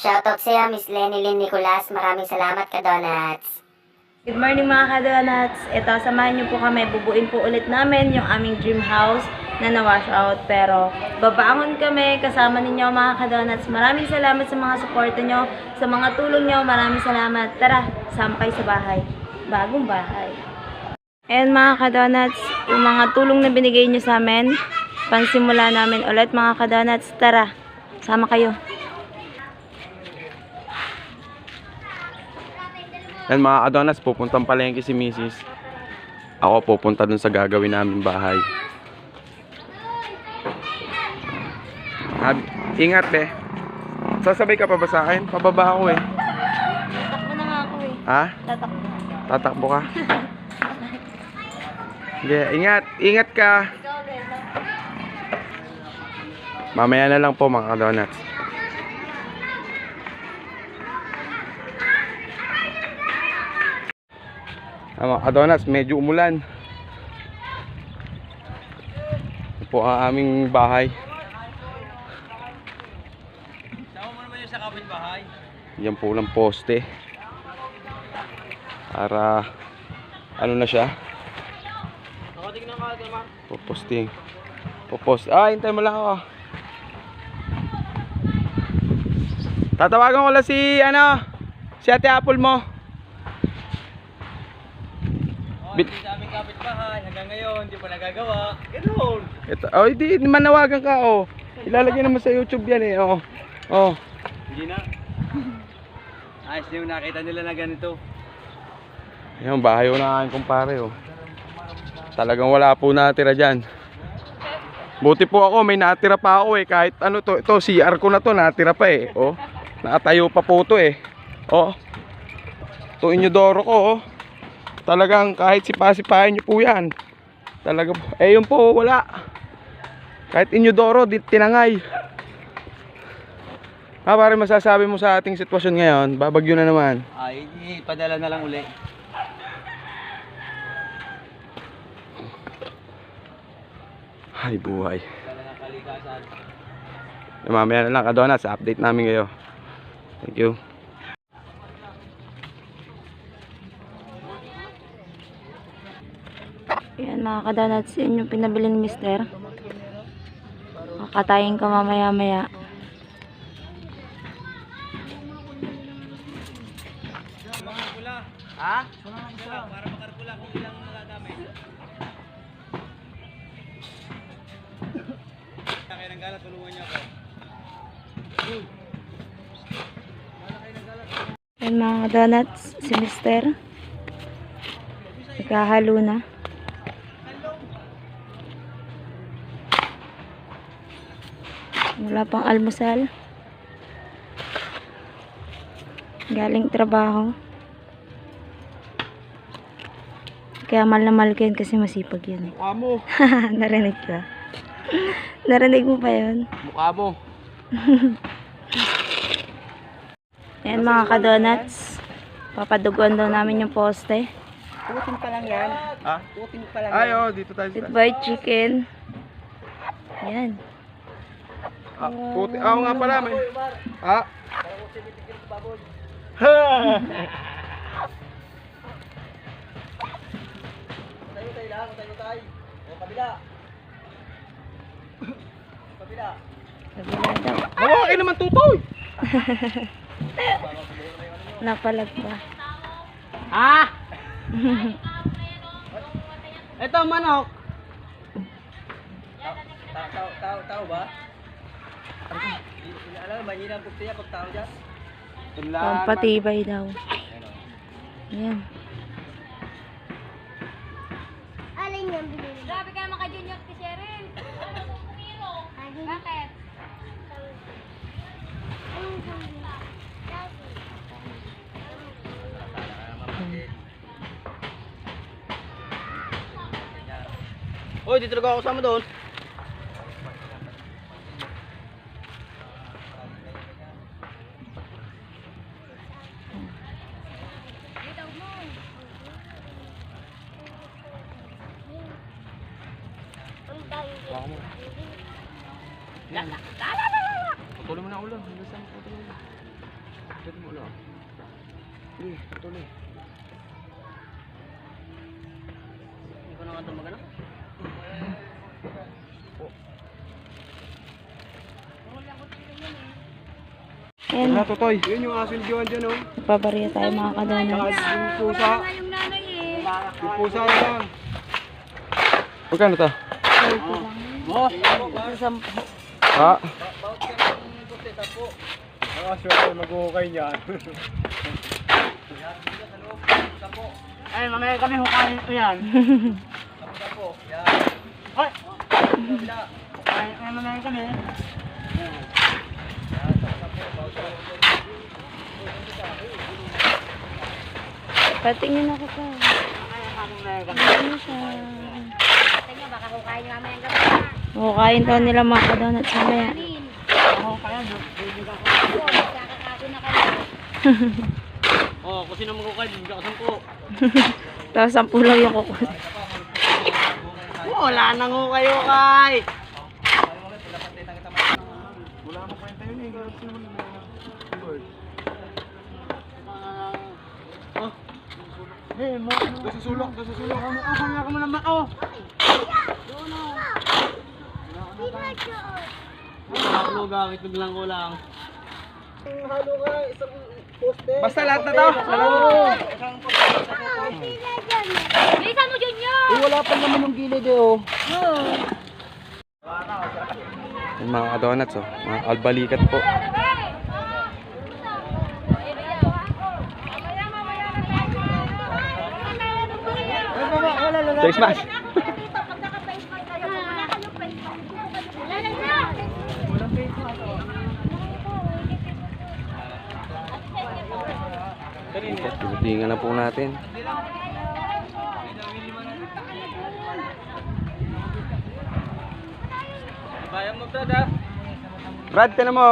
Shoutout sa'yo, Miss Lenny Lynn Nicolas. Maraming salamat ka, Donuts. Good morning mga kadonuts. Ito, samahan niyo po kami. Bubuin po ulit namin yung aming dream house na na-wash out. Pero babangon kami kasama ninyo mga kadonuts. Maraming salamat sa mga suporta nyo, sa mga tulong nyo. Maraming salamat. Tara, sampay sa bahay. Bagong bahay. And mga kadonuts, yung mga tulong na binigay nyo sa amin, pansimula namin ulit mga kadonuts. Tara, sama kayo. Yan mga kadonas, pupuntang palengke si Mrs. Ako pupunta dun sa gagawin namin bahay. Hab- ingat be. Sasabay ka pa ba sa akin? Pababa ako eh. Tatakbo na nga ako eh. Ha? Tatakbo. Tatakbo ka? Sige, ingat. Ingat ka. Mamaya na lang po mga donuts. Ah, mga donuts, medyo umulan. Ito po ang aming bahay. Sama mo naman yung sa kapitbahay. Yan po lang poste. Para ano na siya? Nakatingnan ka naman. Poposting. Popost. Ah, hintay mo lang ako. Tatawagan ko lang si ano, si Ate Apple mo. Bit- hindi sa aming kapitbahay. Hanggang ngayon, hindi pa nagagawa. Ganun. Ito, oh, hindi manawagan ka oh. Ilalagay naman sa YouTube yan eh. Oh. Oh. Hindi na. Ayos na yung nakita nila na ganito. Yan, bahay ko na aking kumpare oh. Talagang wala po natira diyan. Buti po ako, may natira pa ako eh. Kahit ano to, ito CR ko na to, natira pa eh. Oh. Nakatayo pa po to eh. Oh. To inyodoro ko oh. Talagang kahit sipa-sipahin niyo po yan. Talaga po. Eh yun po, wala. Kahit inyodoro, di tinangay. Ah, pare masasabi mo sa ating sitwasyon ngayon, babagyo na naman. Ay, hindi. Padala na lang uli. Ay, buhay. Kalikasan. Eh, Mamaya na lang, Adonas, update namin kayo. Thank you. Yan mga kadonuts, yun yung pinabili ni Mister. Kakatayin ko mamaya maya. Ha? Para makarpula kung ilang nagagamit. Kaya ng galat, tulungan niyo ako. Yan mga donuts, si Mister. Nagkahalo na. Wala pang almusal. Galing trabaho. Kaya mahal na mahal ko yun kasi masipag yun eh. Mukha mo. Narinig ka. Narinig mo pa yun. Mukha mo. Ayan mga ka-donuts. Papaduguan daw namin yung poste. Putin pa lang yan. Ha? Putin pa lang Ay, oh, dito tayo. Sa- fried chicken. Ayan. Ah, puti. Ah, oo nga pala. May... Ah. Tayo tayo lang, tayo tayo. O kabila. Kabila. Kabila daw. Hawa kayo naman tutoy. Napalag pa. Ah! Ito manok. Tao, tao, tao ba? Alam, mahina ang buktiya pag tao dyan. Pampatibay daw. Ayan. Grabe ka naman kay Junior kay Cheryl. Bakit? Hoy, dito talaga ako sama doon. Putulin mo na ulo. Hanggang saan putulin mo? Ayan, Wala, Totoy. Yun yung asin diyan dyan, oh. papariya tayo mga kadonuts. Yung pusa. Yung nanay eh. Yung pusa yan. Magkano to? Ha? Ah, sure, mag-uukay niyan. Ay, mamaya kami hukayin ito yan. Ay! Ay, ay, mamaya kami. Patingin ako pa. Ano siya? Baka hukayin nyo mamaya ang gabi na. Hukayin daw nila mga kadonuts mamaya. Ako. Oo, na. Oh, kung sino magkukay, bibigyan ko sampu. Tapos sampu lang yung kukunin. Wala nang kayo kay. Hey, mo. Nasusulok, nasusulok. Ano ka kaya ka mo naman oh. Ako gamit lang ko lang. Basta lahat na to. Bilisan mo, Junior! wala pa naman yung gilid eh oh. Yung mga donuts, oh. Mga albalikat po. Face mask. Tinitingnan na po natin. Bayan mo brad ah. Brad, tinan mo.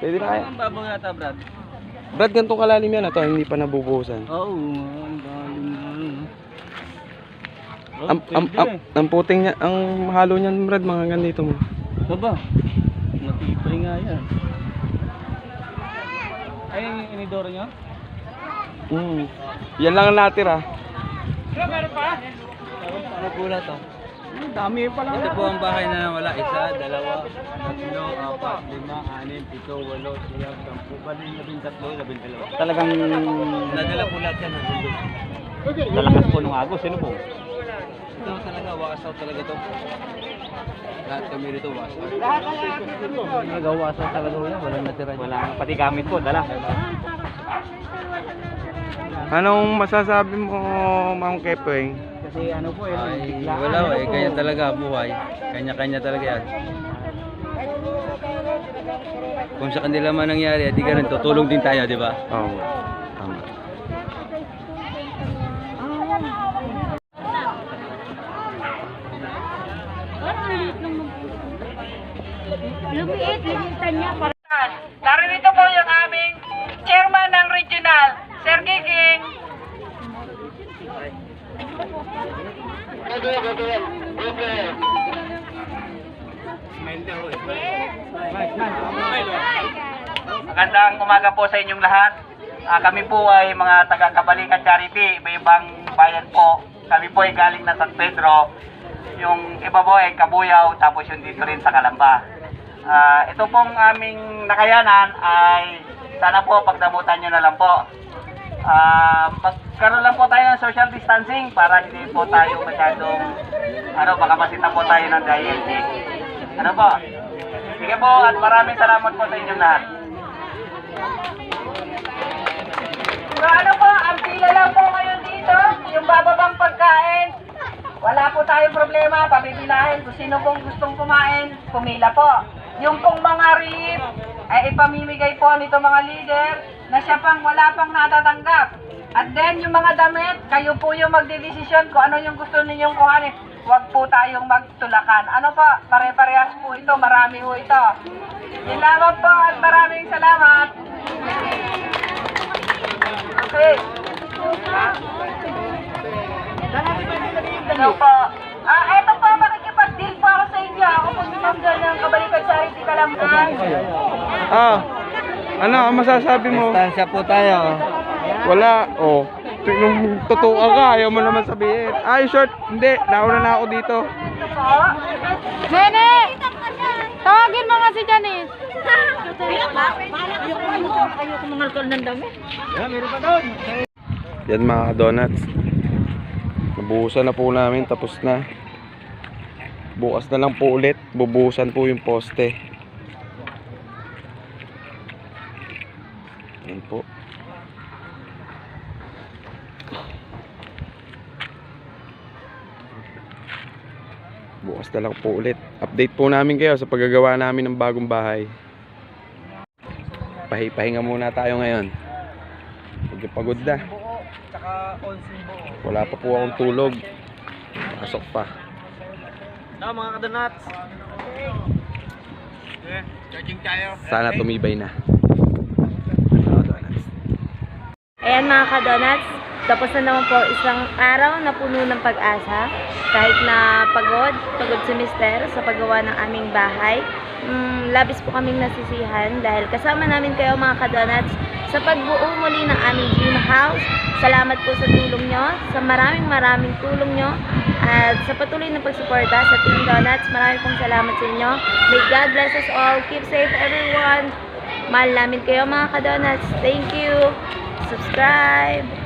Pwede na kaya. Ang babaw yata brad. Brad, ganitong kalalim yan. Ito, hindi pa nabubuhusan. Oo, ang galing. Ang, ang, ang, ang puting niya, ang halo niyan, Brad, mga ganito mo. Baba. Matibay nga yan. Ay, inidoro niya? Mm. Yan lang ang natira. Ano pula to? Ang dami pa lang. Ito po ang bahay na wala. Isa, dalawa, tatlo, apat, lima, anim, pito, walo, siyam, sampu, baling, labing tatlo, labing dalawa. Talagang... Nadala po lahat yan. Lalakas po nung agos. Sino po? Ito talaga, wakas out talaga to. Lahat kami rito wakas out. Talaga wakas out talaga wala. Walang natira. Wala. Pati gamit ko, dala. Anong masasabi mo, Ma'am Kepeng? Kasi ano po eh, Ay, wala eh, kanya talaga buhay. Kanya-kanya talaga yan. Kung sa kanila man nangyari, di ganun, tutulong din tayo, di ba? Oo. tama. Niya. Para Narito po yung aming chairman ng regional, Sir Kiking. Magandang umaga po sa inyong lahat. Ah, kami po ay mga taga Kabalikan Charity, iba-ibang bayan po. Kami po ay galing na San Pedro. Yung iba po ay Kabuyaw, tapos yung dito rin sa Kalamba. Ah, ito pong aming nakayanan ay sana po pagdamutan nyo na lang po. Ah, magkaroon lang po tayo ng social distancing para hindi po tayo masyadong ano, baka masita po tayo ng diabetes. Ano po? Sige po at maraming salamat po sa inyong lahat. So ano po, ang pila lang po ngayon dito, yung bababang pagkain. Wala po tayong problema, pabibilahin. Kung sino pong gustong kumain, pumila po. Yung pong mga relief, ay ipamimigay po nito mga leader na siya pang wala pang natatanggap. At then yung mga damit, kayo po yung magdidesisyon kung ano yung gusto ninyong kuhanin. Huwag po tayong magtulakan. Ano po, pare-parehas po ito, marami po ito. Lamang po at maraming salamat. Okay. Hello po. Ah, eto po, makikipag-deal po ako sa inyo. Ako po si Ma'am John ng Kabalikan Charity Kalamban. Ah, Ano ang masasabi mo? Distansya po tayo. Wala. Oh. Nung totoo ka, ayaw mo naman sabihin. Ay, short. Hindi. Nauna na ako dito. Nene! Tawagin mo nga si Janice. Yan mga donuts. Nabuhusan na po namin. Tapos na. Bukas na lang po ulit. Bubuhusan po yung poste. Yan po. Bukas na lang po ulit. Update po namin kayo sa paggagawa namin ng bagong bahay. Pahi-pahinga muna tayo ngayon. Medyo pagod na. Wala pa po akong tulog. Pasok pa. Tama mga kadonats. Sana tumibay na. Ayan mga ka-donuts, tapos na naman po isang araw na puno ng pag-asa. Kahit na pagod, pagod si Mister sa paggawa ng aming bahay. Mm, labis po kaming nasisihan dahil kasama namin kayo mga ka-donuts sa pagbuo muli ng aming dream house. Salamat po sa tulong nyo, sa maraming maraming tulong nyo at sa patuloy na pagsuporta sa Team Donuts. Maraming pong salamat sa inyo. May God bless us all. Keep safe everyone. Mahal namin kayo mga ka-donuts. Thank you. Subscribe.